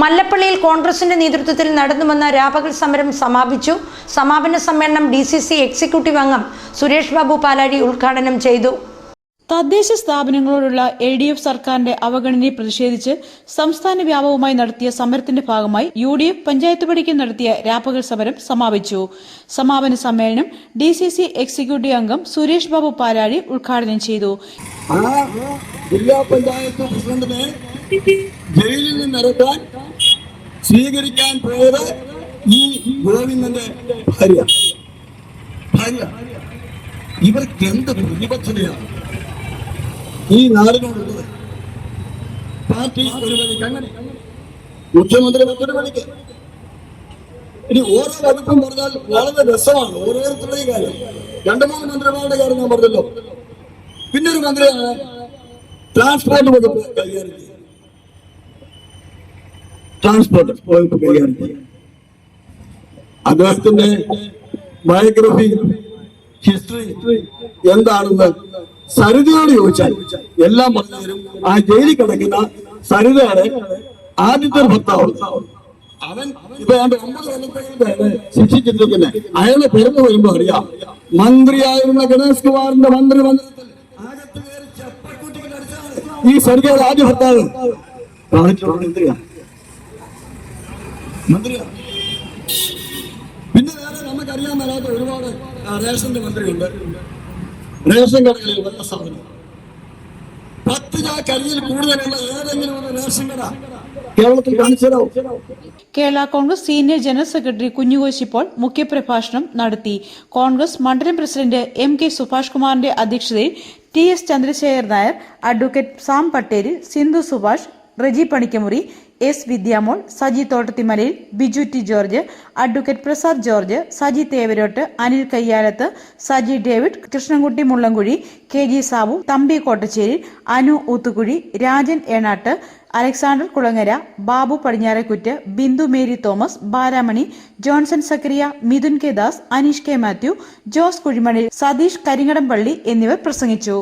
മല്ലപ്പള്ളിയിൽ കോൺഗ്രസിന്റെ നേതൃത്വത്തിൽ നടന്നുവന്ന രാപകൽ സമരം സമാപിച്ചു. സമാപന സമ്മേളനം ഡി സി സി എക്സിക്യൂട്ടീവ് അംഗം സുരേഷ് ബാബു പാലാരി ഉദ്ഘാടനം ചെയ്തു. തദ്ദേശ സ്ഥാപനങ്ങളോടുള്ള എൽ ഡി എഫ് സർക്കാരിന്റെ അവഗണനയെ പ്രതിഷേധിച്ച് സംസ്ഥാന വ്യാപകമായി നടത്തിയ സമരത്തിന്റെ ഭാഗമായി യു ഡി എഫ് പഞ്ചായത്ത് പടിക്ക് നടത്തിയ രാപ്പകൽ സമരം സമാപിച്ചു. സമാപന സമ്മേളനം ഡി സി സി എക്സിക്യൂട്ടീവ് അംഗം സുരേഷ് ബാബു പാലാഴി ഉദ്ഘാടനം ചെയ്തു. ജില്ലാ പഞ്ചായത്ത് പ്രസിഡന്റിനെ ജയിലിൽ നിന്ന് ഇറക്കാൻ സ്വീകരിക്കാൻ പോയത് ഈ ഗോവിന്ദന്റെ ഭാര്യ. ഭാര്യ. ഇവർക്ക് എന്ത് പ്രതിബദ്ധതയാണ് ഈ നാടിനോടുള്ളത്. പാർട്ടി ഒരു വഴിക്ക് അങ്ങനെ. മുഖ്യമന്ത്രി മറ്റൊരു വഴിക്ക്. ഇനി ഓരോ വകുപ്പും പറഞ്ഞാൽ വളരെ രസമാണ് ഓരോരുത്തരുടെയും കാര്യം. രണ്ടു മൂന്ന് മന്ത്രിമാരുടെ കാര്യം ഞാൻ പറഞ്ഞല്ലോ. പിന്നൊരു മന്ത്രിയാണ് ട്രാൻസ്പോർട്ട് വകുപ്പ് കൈകാര്യം ട്രാൻസ്പോർട്ട് വകുപ്പ് കൈകാര്യം അദ്ദേഹത്തിന്റെ ബയോഗ്രഫി ഹിസ്റ്ററി എന്താണെന്ന് സരിതയോട് ചോദിച്ചാൽ എല്ലാം പറഞ്ഞു ആ ജയിലിൽ കിടക്കുന്ന സരിതയാണ് ആദ്യത്തെ ഭർത്താവ്. അവൻ ഇപ്പൊ ശിക്ഷിച്ചിരിക്കുന്നത് അയാളെ പിറന്നു വരുമ്പോ അറിയാം. മന്ത്രിയായിരുന്ന ഗണേഷ് കുമാറിന്റെ മന്ത്രി ഈ സരിതയുടെ ആദ്യ ഭർത്താവ്. കാണിച്ചുള്ള മന്ത്രിയാ മന്ത്രിയാ? പിന്നെ വേറെ നമുക്കറിയാൻ മേലാത്ത ഒരുപാട് റേഷന്റെ മന്ത്രിയുണ്ട്. റേഷൻ കടകളിൽ വന്ന സാധനം. പത്ത് ചാക്ക് അരിയിൽ കൂടുതലുള്ള ഏതെങ്കിലും ഒരു റേഷൻ കട കേരളത്തിൽ കാണിച്ചു Kerala Congress senior general secretary Kunjukoshi Paul മുഖ്യപ്രഭാഷണം നടത്തി. കോൺഗ്രസ് മണ്ഡലം പ്രസിഡന്റ് എം കെ സുഭാഷ് കുമാറിന്റെ അധ്യക്ഷതയിൽ T S Chandrasekhar Nair advocate Sam Patel Sindhu Subhash Reji Panikkamuri S Vidyamol Saji Thottathimalayil Biju T George advocate Prasad George Saji Thevarottu Anil Kayyalath Saji David Krishnankutty Mullamkuzhi K G Sabu Thampi Kottacherry Anu Oothukuzhi Rajan Enattu Alexander Kulangara Babu Padinjarekuttu Bindu Mary Thomas Baramani Johnson Sakriya Mithun K Das Aneesh K Mathew Jose Kuzhimani Satheesh Karingadampally എന്നിവർ പ്രസംഗിച്ചു.